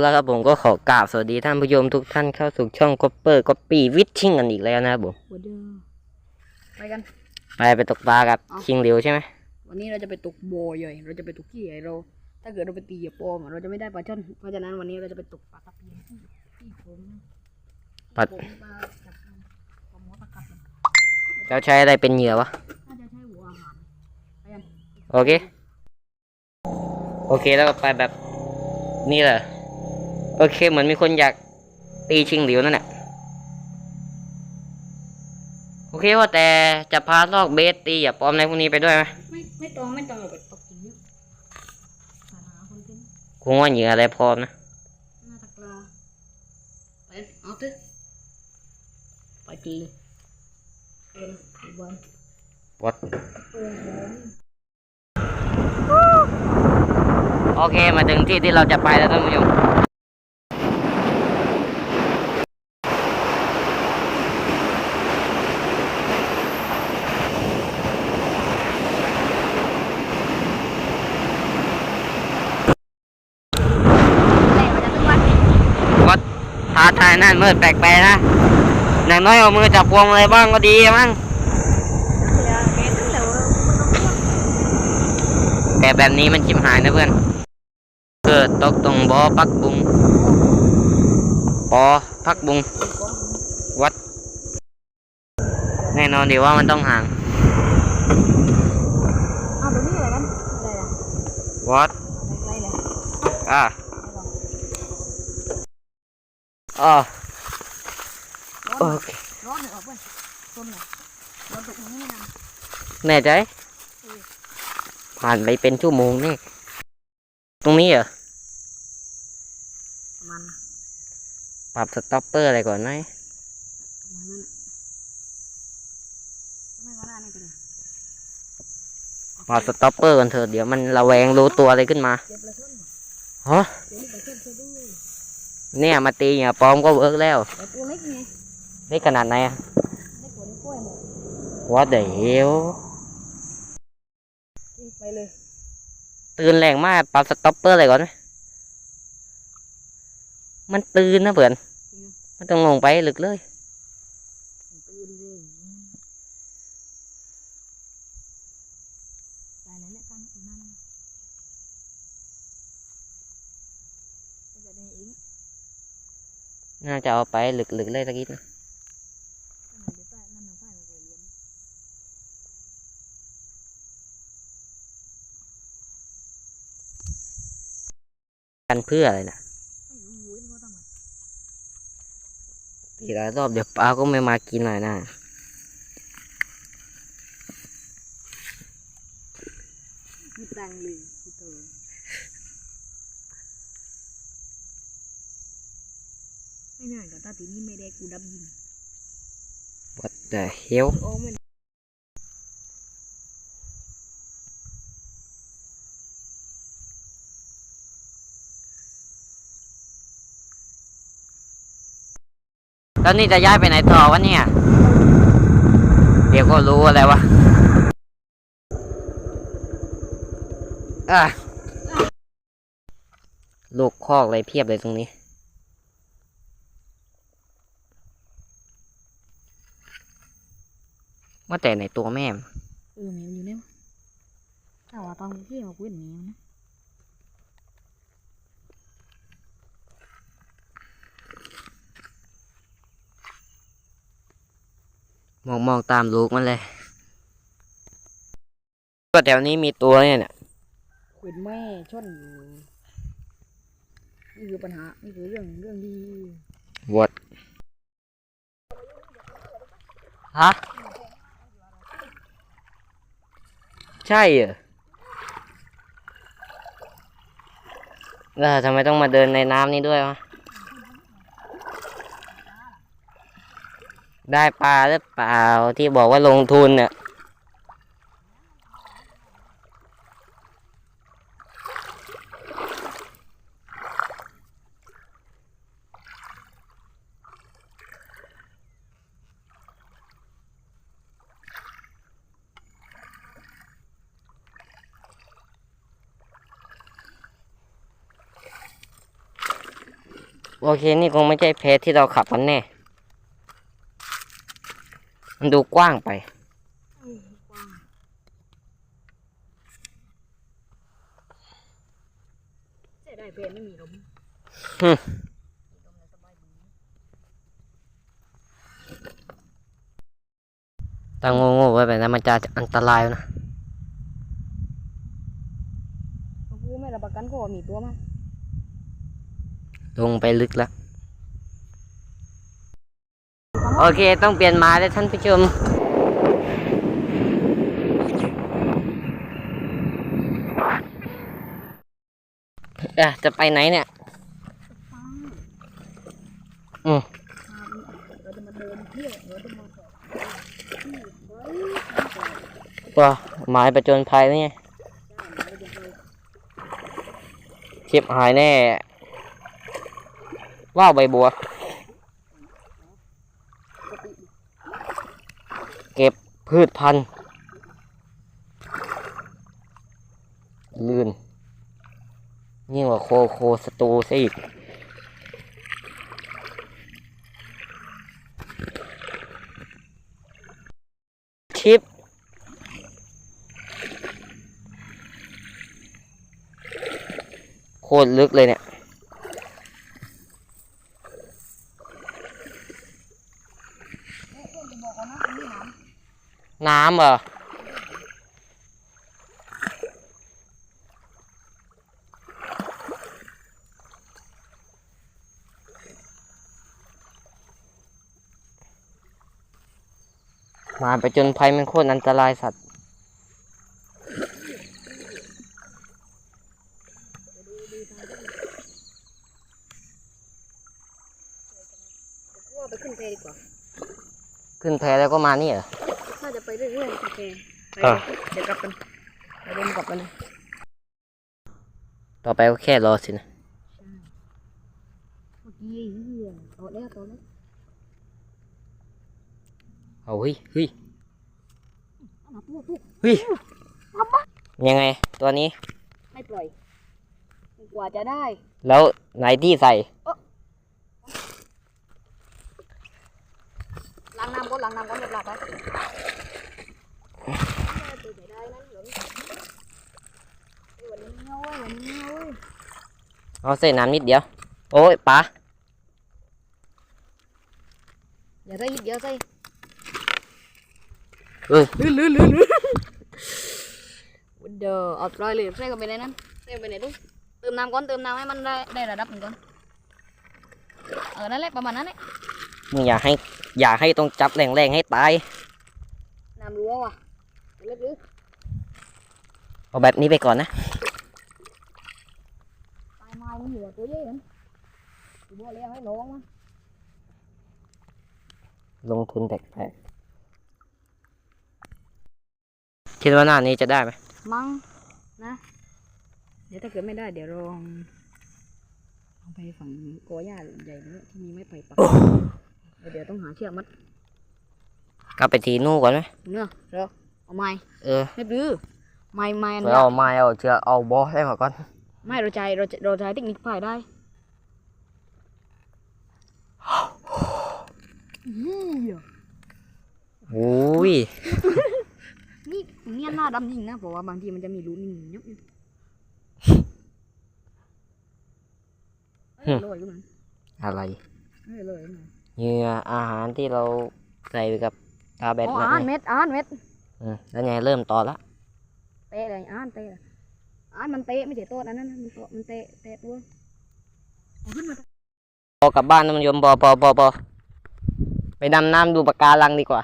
แล้วครับผมก็ขอกราบสวัสดีท่านผู้ชมทุกท่านเข้าสู่ช่องก๊อปเปอร์ก๊อปปี้วิทชิงกันอีกแล้วนะครับผมวันเดียวไปกัน ไปไปตกปลากับเอา ชิงเหลียวใช่ไหมวันนี้เราจะไปตกโบอใหญ่เราจะไปตกที่ใหญ่เรา ถ้าเกิดเราไปตีเหยื่อปลอมอะเราจะไม่ได้ปลาช่อนเพราะฉะนั้นวันนี้เราจะไปตกปลาตะเพียนที่ที่ผมปัดผมปลาจับปลาหมอตะกัดมันเจ้าใช้อะไรเป็นเหยื่อวะ น่าจะใช้หัวอาหารไปกันโอเค โอเคแล้วก็ไปแบบนี่แหละ โอเค เหมือนมีคนอยากตีชิงเหลียวนั่นแหละโอเคว่าแต่จะพาลอกเบสตีอย่าปลอมในพวกนี้ไปด้วยไหมไม่ไม่ต้องไม่ต้องเราไปตกจริงเนี่ยหาคอนเทนต์คงว่าเหยื่ออะไรพร้อมนะหน้าตะกร้าไปเอาเถอะไปกินเลยเอ็นบอลวัดโอ้โหโอเคมาถึงที่ที่เราจะไปแล้วท่านผู้ชม วัดท้าทาย นั่นมืดแปลกๆนะอย่างน้อยเอามือจับพวงอะไรบ้างก็ดีมั้งแต่แบบนี้มันชิมหายนะเพื่อนเกิดตกตรงบอปักบุงปอพักบุง วัด แน่นอนดีว่ามันต้องห่างอ้าวตรงนี้อะไรกันอะไรอะวัด อะไรเลย อะ อ๋อร้อนโอเคร้อนเหรอเพื่อนต้นเหรอเราตกมันไม่นานแน่ใจผ่านไปเป็นชั่วโมงนี่ตรงนี้เหรอประมาณปรับสต็อปเปอร์อะไรก่อนไหมประมาณนั้นไม่ก็น่านี่ก็ได้ปรับสต็อปเปอร์กันเถอะเดี๋ยวมันระแวงรู้ตัวอะไรขึ้นมาเดี๋ยวปลาช่อนเหรอฮะ เดี๋ยวนี่ปลาช่อนซะด้วยเนี่ยมาตีเนี่ยปลอมก็เวิร์กแล้วแต่ตัวเล็กไงนี่ขนาดไหนอะเล็กกว่านิ้วก้อยหมดว่าเดี๋ยวนี่ไปเลย ตื่นแรงมากปรับสต็อปเปอร์อะไรก่อนไหมมันตื่นนะเพื่อนมันต้องลงไปลึกเลยตื่นเลยตายแล้วแหละตั้งตรงนั้นแล้วก็ได้อีก น่าจะเอาไปหลึกๆเลยตะกี้นะกันเพื่ออะไรนะตีหลายรอบเดี๋ยวปลาก็ไม่มากินหน่อยนะมีตังเลยพี่เตอ ไม่น่ากับตาตีนี้ไม่ได้กูดับยิงวัดเดี๋ยวเฮลโอ้ไม่แล้วนี่จะย้ายไปไหนต่อวะเนี่ย เดี๋ยวก็รู้อะไรวะอะลูกคอกอะไรเพียบเลยตรงนี้ ว่าแต่ไหนตัวแม่มเออแมวอยู่เนี่ยถ้าว่าตอนที่มาคุยกับแมวนะมองมองตามลูกมันเลยก็แถวนี้มีตัวเนี่ยเนี่ยคุยแม่ช่อนอยู่นี่คือปัญหา นี่คือเรื่องเรื่องดีวดฮะ ใช่เหรอแล้วทำไมต้องมาเดินในน้ำนี้ด้วยวะ ได้ปลาหรือเปล่าที่บอกว่าลงทุนเนี่ย โอเคนี่คงไม่ใช่เพจที่เราขับกันแน่ มันดูกว้างไปอืมกว้างเสียดายเพนไม่มีลมฮึลมเลยสบายดีตั้งโง่ๆไว้แบบนั้นมันจะอันตรายนะกูไม่รับประกันก็ว่ามีตัวมั้ง ลงไปลึกแล้วโอเคต้องเปลี่ยนม้แล้วท่านผู้ชมเอะจะไปไหนเนี่ยอืมเราจะมาเดินเที่าจะมาสอก็หมายประจนภัยนี่เจะไปคลิปหายแน่ ว่าวใบบัว เก็บพืชพันธุ์ลื่นยิ่งกว่าโคโคสตูซะอีกชิปโคตรลึกเลยเนี่ย บอกก่อนนะอันนี้หนาม น้ำเหรอมาไปจนภัยมันโคตรอันตรายสัตว์กูว่าไปขึ้นเพดีกว่าขึ้นแพแล้วก็มานี่เหรอน่าจะไปเรื่อยๆโอเคไปอะ เดี๋ยวกลับกันไปเดินกลับกันเลยต่อไปก็แค่รอสินะ เมื่อกี้เหี้ยเอาแล้วเอาแล้วเอาเฮ้ยเฮ้ยเอามาปุ๊บปุ๊บเฮ้ยยังไง ตัวนี้ ไม่ปล่อยกว่าจะได้แล้วไหนที่ใส่ ล้างน้ำก่อนล้างน้ำก่อนเรียบร้อยไปตัวใหญ่ได้นั่น เหรอเฮ้ยวันนี้เอาเว้ยวันนี้เอาเว้ยเอาใส่น้ำนิดเดียว โอ้ยปลาอย่าใส่อย่าใส่เอ้ยลื่นลื่นลื่นลื่นเดี๋ยวเอาปล่อยเลยใส่กันไปในนั้นใส่กันไปในตู้เติมน้ำก่อนเติมน้ำให้มันได้ได้ระดับหนึ่งก่อนเออนั่นแหละประมาณนั้นแหละมึงอย่าให้อย่าให้ต้องจับแรงๆให้ตายน้ำรั้วว่ะเล็กหรือ เอาแบบนี้ไปก่อนนะตายไม้มันอยู่ตัวใหญ่เหรอกูบอกแล้วให้ลงมาลงทุนแปลกๆคิดว่าหน้านี้จะได้ไหมมั้งนะ เดี๋ยวถ้าเกิดไม่ได้เดี๋ยวลองลองไปฝั่งกอหญ้าใหญ่นี้ที่มีไม้ไผ่ปักเดี๋ยวเดี๋ยวต้องหาเชือกมัดกลับไปทีนู่นก่อนไหมเนื้อะเดี๋ยวเอาไม้เออเล็บดื้อ ไม้ไม้อันไปเนี้ยเอาไม้เอาเชือกเอาบอสให้มาก่อนไม่เราใจเราจะเราใช้เทคนิคฝ่ายได้เหี้ยโอ้ยนี่เนี่ยหน้าดำจริงนะเพราะว่าบางทีมันจะมีรูนี่ยุบอยู่เอ้ยลอยขึ้นมาอะไรเอ้ยลอยขึ้นมาเหยื่ออาหารที่เราใส่ไปกับตาแบตอ๋อนั่นอ่านไงเม็ดอ่านเม็ดอืมแล้วไงเริ่มต่อละ เตะเลยอ่านเตะอ่านมันเตะไม่ใช่โต๊ะอันนั้นนะมันโต๊ะมันเตะเตะตัวขึ้นมาพอกลับบ้านนะมันยมพอบอบอบอไปดำน้ำดูปะการังดีกว่า